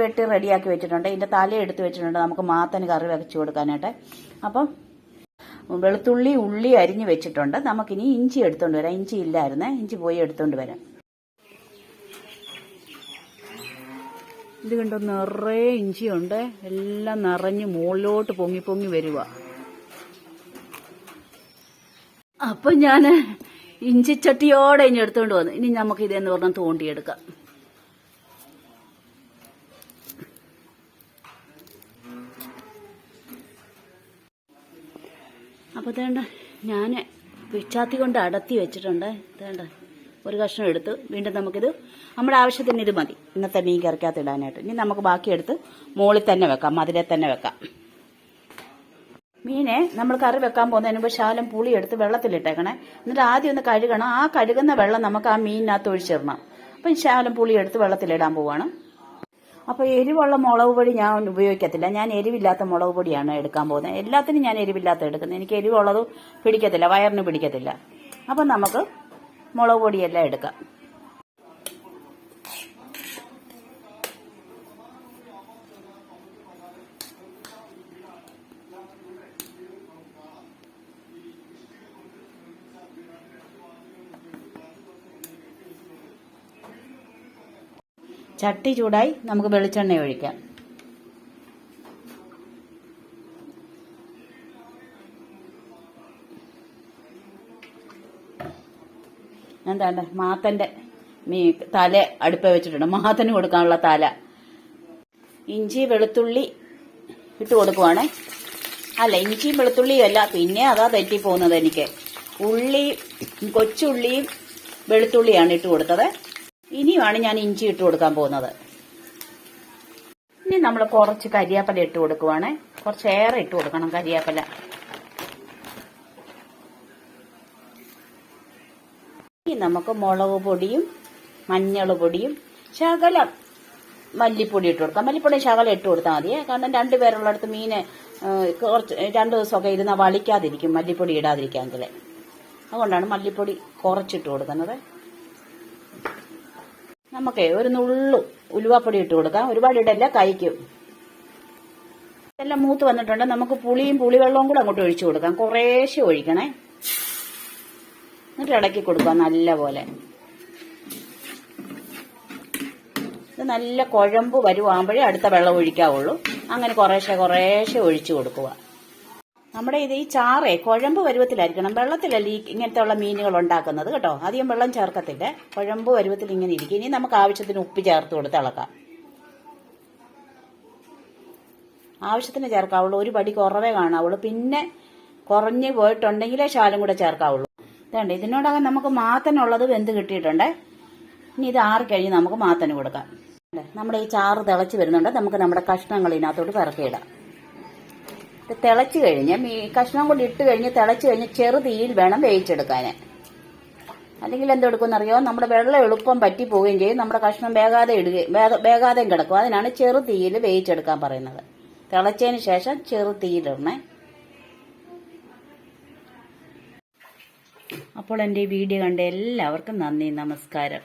വെട്ടി റെഡിയാക്കി വെച്ചിട്ടുണ്ട്. ഇതിന്റെ തല എടുത്ത് വെച്ചിട്ടുണ്ട്. നമുക്ക് മാത്തന് കറി വെച്ച് കൊടുക്കാനായിട്ട്. അപ്പം വെളുത്തുള്ളി ഉള്ളി അരിഞ്ഞ് വെച്ചിട്ടുണ്ട്. നമുക്കിനി ഇഞ്ചി എടുത്തുകൊണ്ട് വരാം. ഇഞ്ചി ഇല്ലായിരുന്നേ. ഇഞ്ചി പോയി എടുത്തുകൊണ്ട് വരാം. ഇത് കണ്ടോ നിറയെ ഇഞ്ചിയുണ്ട്. എല്ലാം നിറഞ്ഞ് മുകളിലോട്ട് പൊങ്ങി പൊങ്ങി വരുക അപ്പൊ ഞാൻ ഇഞ്ചിച്ചട്ടിയോടെ ഇനി എടുത്തുകൊണ്ട് വന്നു. ഇനി നമുക്ക് ഇതെന്ന് പറഞ്ഞാൽ തോണ്ടിയെടുക്കാം. അപ്പോൾ തേണ്ട ഞാൻ പിച്ചാത്തി കൊണ്ട് അടത്തി വെച്ചിട്ടുണ്ട്. ഇതേണ്ട. ഒരു കഷ്ണം എടുത്ത് വീണ്ടും നമുക്കിത് നമ്മുടെ ആവശ്യത്തിന് ഇത് മതി. ഇന്നത്തെ മീൻ കറിക്കകത്ത് ഇടാനായിട്ട്. ഇനി നമുക്ക് ബാക്കി എടുത്ത് മുകളിൽ തന്നെ വെക്കാം മതിലെ തന്നെ വെക്കാം. മീനെ നമ്മൾ കറി വെക്കാൻ പോകുന്നതിന് മുമ്പ് ശാലം പുളി എടുത്ത് വെള്ളത്തിലിട്ടേക്കണേ. എന്നിട്ട് ആദ്യം ഒന്ന് കഴുകണം. ആ കഴുകുന്ന വെള്ളം നമുക്ക് ആ മീനിനകത്ത് ഒഴിച്ചിടണം. അപ്പം ശാലം പുളി എടുത്ത് വെള്ളത്തിലിടാൻ പോവാണ്. അപ്പോൾ എരിവുള്ള മുളക് പൊടി ഞാൻ ഉപയോഗിക്കത്തില്ല. ഞാൻ എരിവില്ലാത്ത മുളക് പൊടിയാണ് എടുക്കാൻ പോകുന്നത്. എല്ലാത്തിനും ഞാൻ എരിവില്ലാത്ത എടുക്കുന്നത്. എനിക്ക് എരിവുള്ളത് പിടിക്കത്തില്ല വയറിന് പിടിക്കത്തില്ല. അപ്പം നമുക്ക് മുളക് പൊടിയെല്ലാം എടുക്കാം. ചട്ടി ചൂടായി നമുക്ക് വെളിച്ചെണ്ണ ഒഴിക്കാം. എന്താണ്ട്? മാത്തന്റെ മീ തല അടുപ്പ വെച്ചിട്ടുണ്ട്. മാത്തന് കൊടുക്കാനുള്ള തല. ഇഞ്ചി വെളുത്തുള്ളി ഇട്ട് കൊടുക്കുവാണേ. അല്ല ഇഞ്ചിയും വെളുത്തുള്ളിയും അല്ല. പിന്നെ അതാ തെറ്റിപ്പോകുന്നത് എനിക്ക്. ഉള്ളി കൊച്ചുള്ളിയും വെളുത്തുള്ളിയാണ് ഇട്ട് കൊടുത്തത്. ഇനിയുമാണ് ഞാൻ ഇഞ്ചി ഇട്ട് കൊടുക്കാൻ പോകുന്നത്. ഇനി നമ്മൾ കുറച്ച് കരിയാപ്പല ഇട്ട് കൊടുക്കുവാണേ. കുറച്ചേറെ ഇട്ട് കൊടുക്കണം കരിയാപ്പല. ഇനി നമുക്ക് മുളക് പൊടിയും മഞ്ഞൾ പൊടിയും ശകലം മല്ലിപ്പൊടി ഇട്ട് കൊടുക്കാം. മല്ലിപ്പൊടി ശകലം ഇട്ട് കൊടുത്താൽ മതി. കാരണം രണ്ട് പേരുള്ളിടത്ത് കുറച്ച് രണ്ട് ദിവസമൊക്കെ ഇരുന്നാൽ വളിക്കാതിരിക്കും മല്ലിപ്പൊടി ഇടാതിരിക്കാമെങ്കിൽ അതുകൊണ്ടാണ് മല്ലിപ്പൊടി കുറച്ചിട്ട് കൊടുക്കുന്നത്. നമുക്ക് ഒരു നുള്ളു ഉലുവാപ്പൊടി ഇട്ട് കൊടുക്കാം. ഒരുപാട് ഇടല്ല കഴിക്കും ഇതെല്ലാം മൂത്ത് വന്നിട്ടുണ്ട്. നമുക്ക് പുളിയും പുളിവെള്ളവും കൂടെ അങ്ങോട്ട് ഒഴിച്ചു കൊടുക്കാം. കുറേശ്ശെ ഒഴിക്കണേ. എന്നിട്ട് ഇളക്കി കൊടുക്കുക നല്ല പോലെ ഇത് നല്ല കുഴമ്പ് വരുവാകുമ്പോഴേ അടുത്ത വെള്ളം ഒഴിക്കാവുള്ളൂ. അങ്ങനെ കുറേശ്ശെ കുറേശ്ശെ ഒഴിച്ചു കൊടുക്കുക. നമ്മുടെ ഇത് ഈ ചാറേ കുഴമ്പ് പരുവത്തിലായിരിക്കണം. വെള്ളത്തിലല്ല ഈ ഇങ്ങനത്തെ ഉള്ള മീനുകൾ ഉണ്ടാക്കുന്നത് കേട്ടോ? അധികം വെള്ളം ചേർക്കത്തില്ല. കുഴമ്പ് പരുവത്തിൽ ഇങ്ങനെ ഇരിക്കും. ഇനി നമുക്ക് ആവശ്യത്തിന് ഉപ്പ് ചേർത്ത് കൊടുത്ത് ഇളക്കാം. ആവശ്യത്തിന് ചേർക്കാവുള്ളൂ. ഒരു പടി കുറവേ കാണാവുള്ളൂ. പിന്നെ കുറഞ്ഞു പോയിട്ടുണ്ടെങ്കിലേ ശാലം കൂടെ ചേർക്കാവുള്ളൂ. ഇതുണ്ട്. ഇതിനോടകം നമുക്ക് മാത്തനുള്ളത് വെന്ത് കിട്ടിയിട്ടുണ്ട്. ഇനി ഇത് ആറിക്കഴിഞ്ഞ് നമുക്ക് മാത്തന് കൊടുക്കാം? നമ്മുടെ ഈ ചാറ് തിളച്ച് വരുന്നുണ്ട്. നമുക്ക് നമ്മുടെ കഷ്ണങ്ങൾ ഇതിനകത്തോട്ട് പിറക്കിയിടാം. ഇത് തിളച്ച് കഴിഞ്ഞ് ഈ കഷ്ണം കൊണ്ട് ഇട്ട് കഴിഞ്ഞ് തിളച്ച് കഴിഞ്ഞ് ചെറു തീയിൽ വേണം വേവിച്ചെടുക്കാൻ. അല്ലെങ്കിൽ എന്തെടുക്കുമെന്നറിയോ നമ്മുടെ വെള്ളം എളുപ്പം പറ്റി പോവുകയും ചെയ്യും. നമ്മുടെ കഷ്ണം വേഗാതെ ഇടുകയും വേഗ- വേഗാതെയും കിടക്കും. അതിനാണ് ചെറു തീയിൽ വേവിച്ചെടുക്കാൻ പറയുന്നത്. തിളച്ചതിന് ശേഷം ചെറു തീയിലിടണേ അപ്പോൾ എന്റെ വീഡിയോ കണ്ട എല്ലാവർക്കും നന്ദി നമസ്കാരം.